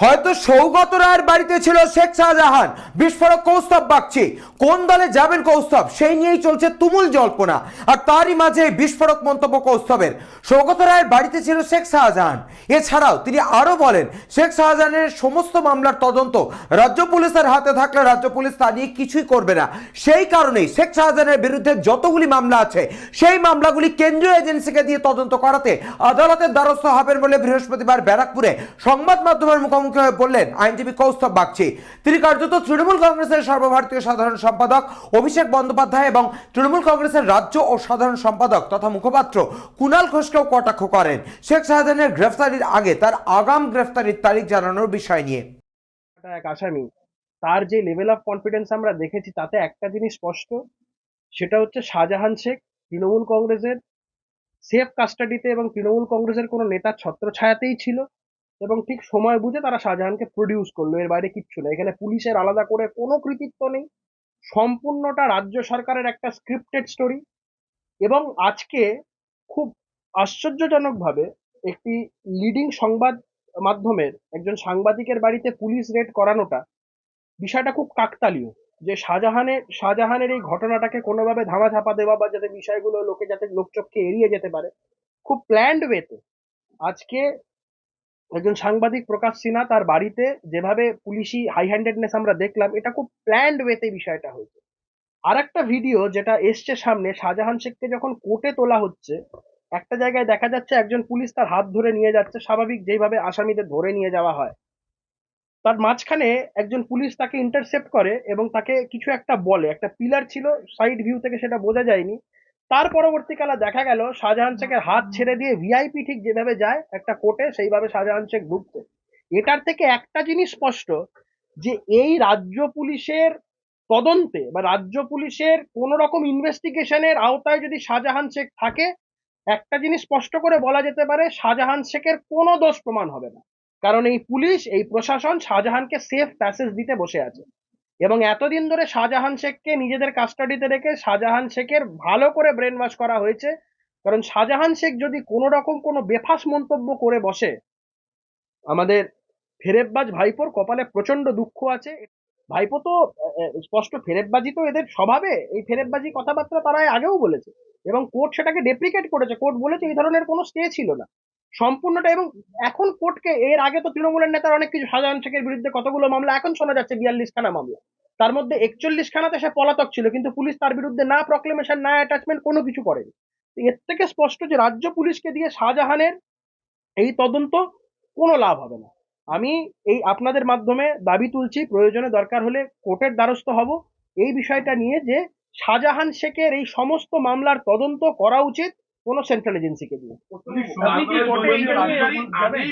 হয়তো সৌগত রায়ের বাড়িতে ছিল শেখ শাহজাহান। বিস্ফোরক কৌস্তব বাগচি। কোন দলে যাবেন কৌস্তব? সেই নিয়েই চলছে তুমুল জল্পনা। আর তারই মাঝে বিস্ফোরক মন্তব্য কৌস্তবের। সৌগত রায়ের বাড়িতে ছিল শেখ শাহজাহান। এছাড়াও তিনি আরও বলেন, শেখ শাহজাহানের সমস্ত মামলার তদন্ত রাজ্য পুলিশের হাতে থাকলে রাজ্য পুলিশ তা নিয়ে কিছুই করবে না। সেই কারণেই শেখ শাহজাহানের বিরুদ্ধে যতগুলি মামলা আছে, সেই মামলাগুলি কেন্দ্রীয় এজেন্সিকে দিয়ে তদন্ত করাতে আদালতের দ্বারস্থ হবেন বলে বৃহস্পতিবার ব্যারাকপুরে সংবাদ মাধ্যমের মুখোমুখি হয়ে বললেন আইনজীবী কৌস্তব বাগচি। তিনি কার্যত তৃণমূল কংগ্রেসের সর্বভারতীয় সাধারণ সম্পাদক অভিষেক বন্দ্যোপাধ্যায় এবং তৃণমূল কংগ্রেসের রাজ্য ও সাধারণ সম্পাদক তথা মুখপাত্র কুণাল ঘোষকেও কটাক্ষ করেন। শেখ শাহজাহানের গ্রেফতারির আগে তার আগাম গ্রেফতারির তারিখ জানানোর বিষয় নিয়ে। এক আসামি। তার যে লেভেল অফ কনফিডেন্স আমরা দেখেছি, তাতে একটা জিনিস স্পষ্ট, সেটা হচ্ছে শাহজাহান শেখ তৃণমূল কংগ্রেসের সেফ কাস্টাডিতে এবং তৃণমূল কংগ্রেসের কোনো নেতার ছত্রছায়াতেই ছিল। এবং ঠিক সময় বুঝে তারা শাহজাহানকে প্রডিউস করল। এর বাইরে কিচ্ছু না। এখানে পুলিশের আলাদা করে কোনো কৃতিত্ব নেই। সম্পূর্ণটা রাজ্য সরকারের একটা স্ক্রিপ্টেড স্টোরি এবং আজকে খুব আশ্চর্যজনকভাবে একটি লিডিং সংবাদ মাধ্যমের একজন সাংবাদিকের বাড়িতে পুলিশ রেড করানোটা বিষয়টা খুব কাকতালীয়। যে শাহজাহানের শাহজাহানের এই ঘটনাটাকে কোনোভাবে ধামা চাপা দেওয়া বা যাতে বিষয়গুলো লোকে যাতে লোকচক্ষে এড়িয়ে যেতে পারে, খুব প্ল্যান্ড ওয়েতে আজকে একজন সাংবাদিক প্রকাশ সিনহা তার বাড়িতে যেভাবে পুলিশি হাই হ্যান্ডেডনেস আমরা দেখলাম, এটা খুব প্ল্যান্ড ওয়েতে বিষয়টা হয়েছে। আর একটা ভিডিও যেটা এসছে সামনে, শাহজাহান শেখকে যখন কোর্টে তোলা হচ্ছে, একটা জায়গায় দেখা যাচ্ছে একজন পুলিশ তার হাত ধরে নিয়ে যাচ্ছে, স্বাভাবিক যেভাবে আসামিদের ধরে নিয়ে যাওয়া হয়। তার মাঝখানে একজন পুলিশ তাকে ইন্টারসেপ্ট করে এবং তাকে কিছু একটা বলে। একটা পিলার ছিল সাইড ভিউ থেকে সেটা বোঝা যায়নি। তার পরবর্তীকালে দেখা গেল শাহজাহান শেখের হাত ছেড়ে দিয়ে ভিআইপি ঠিক যেভাবে যায়, একটা কোর্টে সেইভাবে শাহজাহান শেখ ঢুকতে। এটার থেকে একটা জিনিস স্পষ্ট যে এই রাজ্য পুলিশের তদন্তে বা রাজ্য পুলিশের কোন রকম ইনভেস্টিগেশনের আওতায় যদি শাহজাহান শেখ থাকে, একটা জিনিস স্পষ্ট করে বলা যেতে পারে, শাহজাহান শেখের কোনো দোষ প্রমাণ হবে না। কারণ এই পুলিশ, এই প্রশাসন শাহজাহানকে সেফ প্যাসেজ দিতে বসে আছে। এবং এতদিন ধরে শাহজাহান শেখকে নিজেদের কাস্টাডিতে রেখে শাহজাহান শেখের ভালো করে ব্রেন ওয়াশ করা হয়েছে। কারণ শাহজাহান শেখ যদি কোনো রকম কোনো বেফাস মন্তব্য করে বসে, আমাদের ফেরেববাজ ভাইপোর কপালে প্রচণ্ড দুঃখ আছে। ভাইপো তো স্পষ্ট ফেরেববাজি তো এদের স্বভাবে। এই ফেরেববাজি কথাবার্তা তারা আগেও বলেছে এবং কোর্ট সেটাকে ডেপ্রিকেট করেছে। কোর্ট বলেছে এই ধরনের কোনো স্টে ছিল না। সম্পূর্ণটা এবং এখন কোর্টকে এর আগে তো তৃণমূলের নেতার অনেক কিছু শাহজাহান শেখের বিরুদ্ধে কতগুলো মামলা, এখন শোনা যাচ্ছে বিয়াল্লিশ খানা মামলা। তার মধ্যে একচল্লিশ খানাতে সে পলাতক ছিল, কিন্তু পুলিশ তার বিরুদ্ধে না প্রক্লেমেশন না অ্যাটাচমেন্ট কোনো কিছু করেনি। এর থেকে স্পষ্ট যে রাজ্য পুলিশকে দিয়ে শাহজাহানের এই তদন্ত কোনো লাভ হবে না। আমি এই আপনাদের মাধ্যমে দাবি তুলছি, প্রয়োজনে দরকার হলে কোর্টের দ্বারস্থ হব। এই বিষয়টা নিয়ে যে শাহজাহান শেখের এই সমস্ত মামলার তদন্ত করা উচিত কোনো সেন্ট্রাল এজেন্সিকে দিয়ে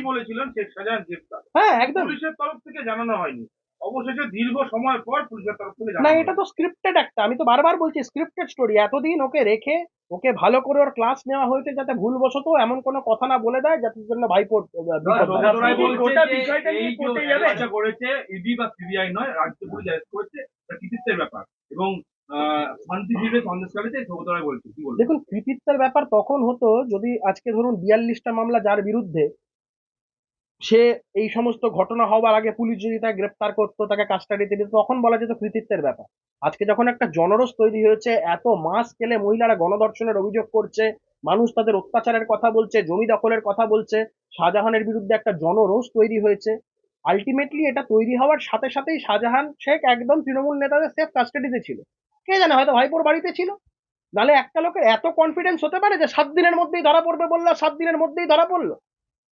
বলেছিলেন শেখ গ্রেপ্তার। হ্যাঁ একদম। পুলিশের তরফ থেকে জানানো হয়নি। অবশেষে দীর্ঘ সময় পর পুলিশের তরফ থেকে না এটা তো স্ক্রিপ্টেড একটা। আমি তো বারবার বলছি স্ক্রিপ্টেড স্টোরি এতদিন ওকে রেখে ওকে ভালো করে ওর ক্লাস নেওয়া হয়েছে যাতে ভুলবশত এমন কোনো কথা না বলে দেয় যাতে জন্য ভাইপোর করেছে ইডি বা সিবিআই নয় রাজ্য পুলিশ করেছে এটা কৃতিত্বের ব্যাপার। এবং দেখুন, কৃতিত্বের ব্যাপার তখন হতো যদি আজকে ধরুন বিয়াল্লিশটা মামলা যার বিরুদ্ধে সে এই সমস্ত ঘটনা হওয়ার আগে পুলিশ যদি তাকে গ্রেপ্তার করতো, তাকে কাস্টাডিতে দিত, তখন বলা যেত কৃতিত্বের ব্যাপার। আজকে যখন একটা জনরোষ তৈরি হয়েছে, এত মাস স্কেলে মহিলারা গণধর্ষণের অভিযোগ করছে, মানুষ তাদের অত্যাচারের কথা বলছে, জমি দখলের কথা বলছে, শাহজাহানের বিরুদ্ধে একটা জনরোষ তৈরি হয়েছে। আলটিমেটলি এটা তৈরি হওয়ার সাথে সাথেই শাহজাহান শেখ একদম তৃণমূল নেতাদের সেফ কাস্টাডিতে ছিল। কে জানে, হয়তো ভাইপোর বাড়িতে ছিল। নাহলে একটা লোকের এত কনফিডেন্স হতে পারে যে সাত দিনের মধ্যেই ধরা পড়বে বলল সাত দিনের মধ্যেই ধরা পড়ল?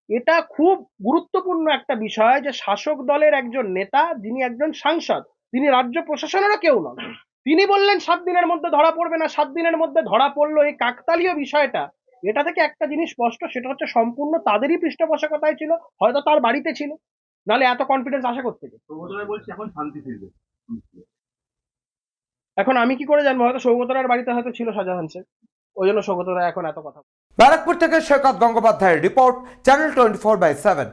এটা খুব গুরুত্বপূর্ণ একটা বিষয় যে শাসক দলের একজন নেতা, যিনি একজন সাংসদ, তিনি রাজ্য প্রশাসনেরও কেউ নন। তিনি বললেন সাত দিনের মধ্যে ধরা পড়বে না, সাত দিনের মধ্যে ধরা পড়ল। এই কাকতালীয় বিষয়টা, এটা থেকে একটা জিনিস স্পষ্ট, সেটা হচ্ছে সম্পূর্ণ তাদেরই পৃষ্ঠপোষকতায় ছিল, হয়তো তার বাড়িতে ছিল। নাহলে এত কনফিডেন্স আশা করতে রায় এখন শান্তি ফিরবে। এখন আমি কি করে জানব? হয়তো সৌগতরার বাড়িতে হয়তো ছিল শাহজাহান শেখ। ওই জন্য সৌগতরা এখন এত কথা ব্যারাকপুর থেকে সৈকত গঙ্গোপাধ্যায়ের report, channel twenty four by seven.